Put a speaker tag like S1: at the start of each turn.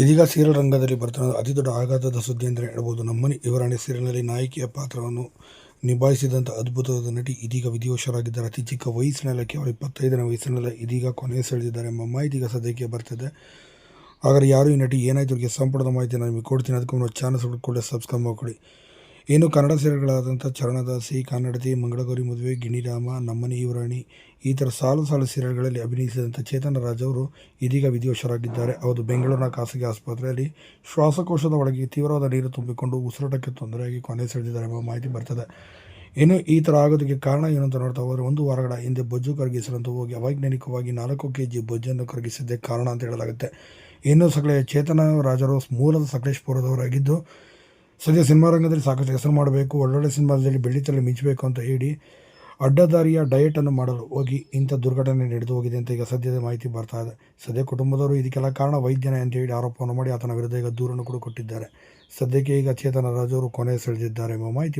S1: ಇದೀಗ ಸೀರಿಯಲ್ ರಂಗದಲ್ಲಿ ಬರ್ತಾ ಅತಿ ದೊಡ್ಡ ಆಘಾತದ ಸುದ್ದಿ ಅಂತಲೇ ಹೇಳ್ಬೋದು, ನಮ್ಮನೆ ಯುವರಾಣಿ ಸೀರಿಯಲ್ನಲ್ಲಿ ನಾಯಕಿಯ ಪಾತ್ರವನ್ನು ನಿಭಾಯಿಸಿದಂಥ ಅದ್ಭುತವಾದ ನಟಿ ಇದೀಗ ವಿಧಿವಶರಾಗಿದ್ದಾರೆ. ಅತಿ ಚಿಕ್ಕ ವಯಸ್ಸಿನಲ್ಲಿ ಕೇವಲ ಇಪ್ಪತ್ತೈದನೇ ವಯಸ್ಸಿನಲ್ಲೇ ಇದೀಗ ಕೊನೆ ಸೆಳೆದಿದ್ದಾರೆ ಎಂಬ ಮಾಹಿತಿ ಈಗ ಸದ್ಯಕ್ಕೆ ಬರ್ತಿದೆ. ಹಾಗಾದ್ರೆ ಯಾರು ಈ ನಟಿ ಏನಾಯಿತು? ಅವರಿಗೆ ಸಂಪೂರ್ಣ ಮಾಹಿತಿ ನಾನು ನಿಮಗೆ ಕೊಡ್ತೀನಿ. ಅದಕ್ಕೆ ಚಾನಸ್ ಕೂಡ ಸಬ್ಸ್ಕ್ರೈಬ್ ಮಾಡಿಕೊಡಿ ಇನ್ನು ಕನ್ನಡ ಸೀರೆಗಳಾದಂಥ ಚರಣದಾಸಿ, ಕನ್ನಡತಿ, ಮಂಗಳಗೌರಿ, ಮದುವೆ ಗಿಣಿರಾಮ ನಮ್ಮನೆ ಇವರಾಣಿ ಈ ಥರ ಸಾಲು ಸಾಲು ಸೀರೆಗಳಲ್ಲಿ ಅಭಿನಯಿಸಿದಂಥ ಚೇತನ ರಾಜ್ ಅವರು ಇದೀಗ ವಿಧಿವಶರಾಗಿದ್ದಾರೆ. ಅವರು ಬೆಂಗಳೂರಿನ ಖಾಸಗಿ ಆಸ್ಪತ್ರೆಯಲ್ಲಿ ಶ್ವಾಸಕೋಶದ ಒಳಗೆ ತೀವ್ರವಾದ ನೀರು ತುಂಬಿಕೊಂಡು ಉಸಿರಾಟಕ್ಕೆ ತೊಂದರೆಯಾಗಿ ಕೊನೆ ಸೆಳೆದಿದ್ದಾರೆ ಎಂಬ ಮಾಹಿತಿ ಬರ್ತದೆ. ಇನ್ನು ಈ ಥರ ಆಗೋದಕ್ಕೆ ಕಾರಣ ಏನು ಅಂತ ನೋಡ್ತಾ ಹೋದರೆ ಒಂದು ವಾರಗಳ ಹಿಂದೆ ಬೊಜ್ಜು ಕರಗಿಸಲಂತ ಹೋಗಿ ಅವೈಜ್ಞಾನಿಕವಾಗಿ ನಾಲ್ಕು ಕೆ ಜಿ ಬೊಜ್ಜನ್ನು ಕರಗಿಸಿದ್ದೇ ಕಾರಣ ಅಂತ ಹೇಳಲಾಗುತ್ತೆ. ಇನ್ನು ಸಕಲೆ ಚೇತನ ರಾಜರು ಮೂಲದ ಸಕಲೇಶ್ಪುರದವರಾಗಿದ್ದು ಸದ್ಯ ಸಿನಿಮಾ ರಂಗದಲ್ಲಿ ಸಾಕಷ್ಟು ಹೆಸರು ಮಾಡಬೇಕು, ಒಳ್ಳೊಳ್ಳೆ ಸಿನಿಮಾದಲ್ಲಿ ಬೆಳ್ಳಿತಲ್ಲಿ ಮಿಂಚಬೇಕು ಅಂತ ಹೇಳಿ ಅಡ್ಡದಾರಿಯ ಡಯಟನ್ನು ಮಾಡಲು ಹೋಗಿ ಇಂಥ ದುರ್ಘಟನೆ ನಡೆದು ಹೋಗಿದೆ ಅಂತ ಈಗ ಸದ್ಯದ ಮಾಹಿತಿ ಬರ್ತಾ ಇದೆ. ಸದ್ಯ ಕುಟುಂಬದವರು ಇದಕ್ಕೆಲ್ಲ ಕಾರಣ ವೈದ್ಯನೇ ಅಂತ ಹೇಳಿ ಆರೋಪವನ್ನು ಮಾಡಿ ಆತನ ವಿರುದ್ಧ ಈಗ ದೂರನ್ನು ಕೂಡ ಕೊಟ್ಟಿದ್ದಾರೆ. ಸದ್ಯಕ್ಕೆ ಈಗ ಚೇತನ ರಾಜವರು ಕೊನೆ ಸೆಳೆದಿದ್ದಾರೆ ಎಂಬ ಮಾಹಿತಿ